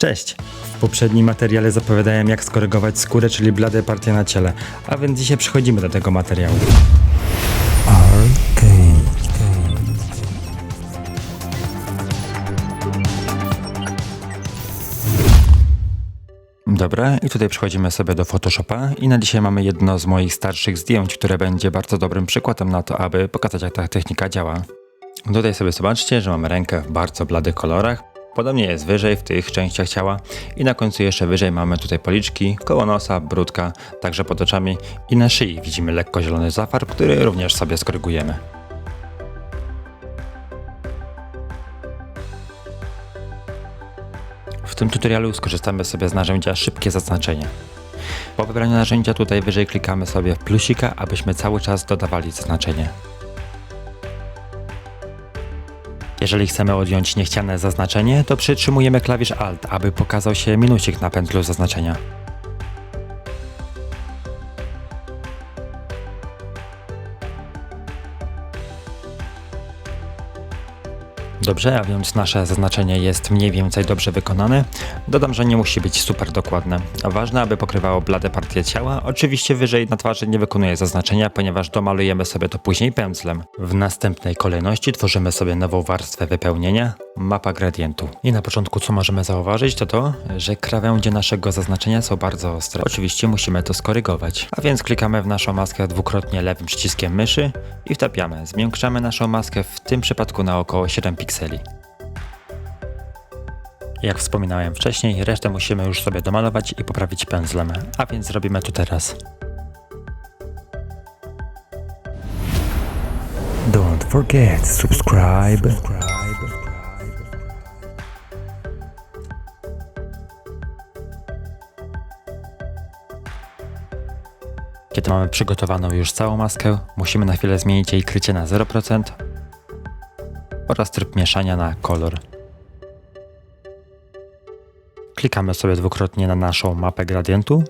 Cześć! W poprzednim materiale zapowiadałem jak skorygować skórę, czyli blade partie na ciele, a więc dzisiaj przechodzimy do tego materiału. Dobra, i tutaj przechodzimy sobie do Photoshopa i na dzisiaj mamy jedno z moich starszych zdjęć, które będzie bardzo dobrym przykładem na to, aby pokazać jak ta technika działa. Tutaj sobie zobaczcie, że mamy rękę w bardzo bladych kolorach. Podobnie jest wyżej w tych częściach ciała i na końcu jeszcze wyżej mamy tutaj policzki, koło nosa, brudka, także pod oczami i na szyi widzimy lekko zielony zafar, który również sobie skorygujemy. W tym tutorialu skorzystamy sobie z narzędzia szybkie zaznaczenie. Po wybraniu narzędzia tutaj wyżej klikamy sobie w plusika, abyśmy cały czas dodawali zaznaczenie. Jeżeli chcemy odjąć niechciane zaznaczenie, to przytrzymujemy klawisz Alt, aby pokazał się minusik na pętlu zaznaczenia. Dobrze, a więc nasze zaznaczenie jest mniej więcej dobrze wykonane. Dodam, że nie musi być super dokładne. Ważne, aby pokrywało blade partie ciała. Oczywiście wyżej na twarzy nie wykonuję zaznaczenia, ponieważ domalujemy sobie to później pędzlem. W następnej kolejności tworzymy sobie nową warstwę wypełnienia, mapa gradientu. I na początku co możemy zauważyć to to, że krawędzie naszego zaznaczenia są bardzo ostre. Oczywiście musimy to skorygować. A więc klikamy w naszą maskę dwukrotnie lewym przyciskiem myszy i wtapiamy. Zmiękczamy naszą maskę w tym przypadku na około 7 pikseli. Jak wspominałem wcześniej, resztę musimy już sobie domalować i poprawić pędzlem, a więc zrobimy to teraz. Don't forget subscribe. Kiedy mamy przygotowaną już całą maskę, musimy na chwilę zmienić jej krycie na 0% oraz tryb mieszania na kolor. Klikamy sobie dwukrotnie na naszą mapę gradientu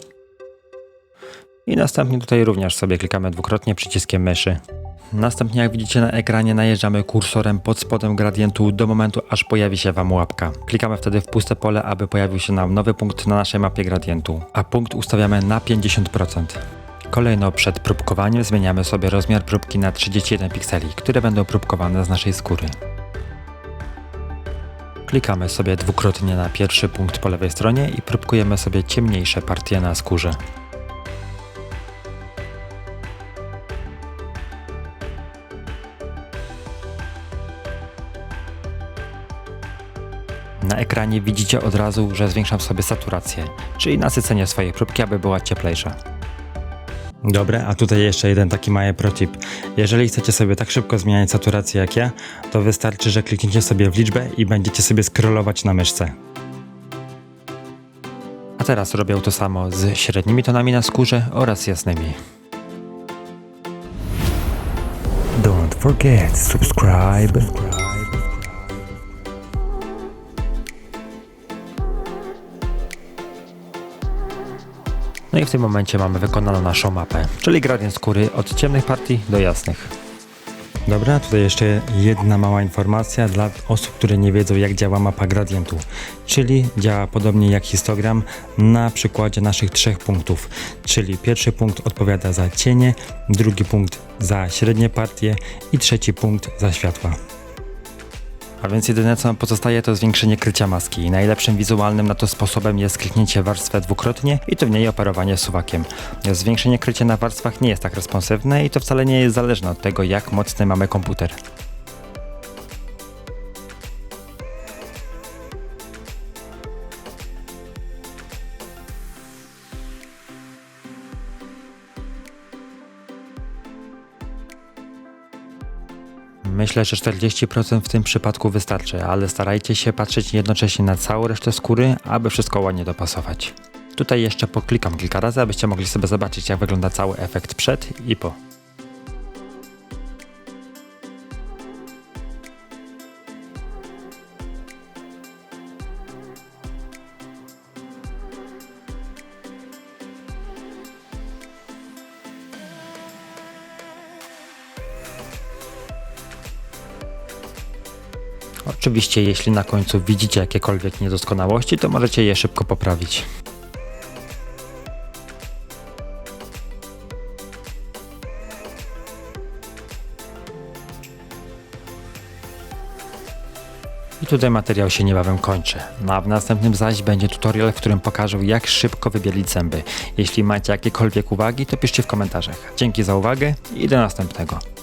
i następnie tutaj również sobie klikamy dwukrotnie przyciskiem myszy. Następnie jak widzicie na ekranie najeżdżamy kursorem pod spodem gradientu do momentu aż pojawi się Wam łapka. Klikamy wtedy w puste pole, aby pojawił się nam nowy punkt na naszej mapie gradientu, a punkt ustawiamy na 50%. Kolejno przed próbkowaniem zmieniamy sobie rozmiar próbki na 31 pikseli, które będą próbkowane z naszej skóry. Klikamy sobie dwukrotnie na pierwszy punkt po lewej stronie i próbkujemy sobie ciemniejsze partie na skórze. Na ekranie widzicie od razu, że zwiększam sobie saturację, czyli nasycenie swojej próbki, aby była cieplejsza. Dobre, a tutaj jeszcze jeden taki mały protip. Jeżeli chcecie sobie tak szybko zmieniać saturację jak ja, to wystarczy, że klikniecie sobie w liczbę i będziecie sobie scrollować na myszce. A teraz robię to samo z średnimi tonami na skórze oraz jasnymi. Don't forget subscribe. No i w tym momencie mamy wykonaną naszą mapę, czyli gradient skóry od ciemnych partii do jasnych. Dobra, tutaj jeszcze jedna mała informacja dla osób, które nie wiedzą jak działa mapa gradientu, czyli działa podobnie jak histogram na przykładzie naszych trzech punktów, czyli pierwszy punkt odpowiada za cienie, drugi punkt za średnie partie i trzeci punkt za światła. A więc jedyne co nam pozostaje to zwiększenie krycia maski. Najlepszym wizualnym na to sposobem jest kliknięcie warstwę dwukrotnie i to w niej operowanie suwakiem. Zwiększenie krycia na warstwach nie jest tak responsywne i to wcale nie jest zależne od tego jak mocny mamy komputer. Myślę, że 40% w tym przypadku wystarczy, ale starajcie się patrzeć jednocześnie na całą resztę skóry, aby wszystko ładnie dopasować. Tutaj jeszcze poklikam kilka razy, abyście mogli sobie zobaczyć jak wygląda cały efekt przed i po. Oczywiście, jeśli na końcu widzicie jakiekolwiek niedoskonałości, to możecie je szybko poprawić. I tutaj materiał się niebawem kończy. No a w następnym zaś będzie tutorial, w którym pokażę jak szybko wybielić zęby. Jeśli macie jakiekolwiek uwagi, to piszcie w komentarzach. Dzięki za uwagę i do następnego.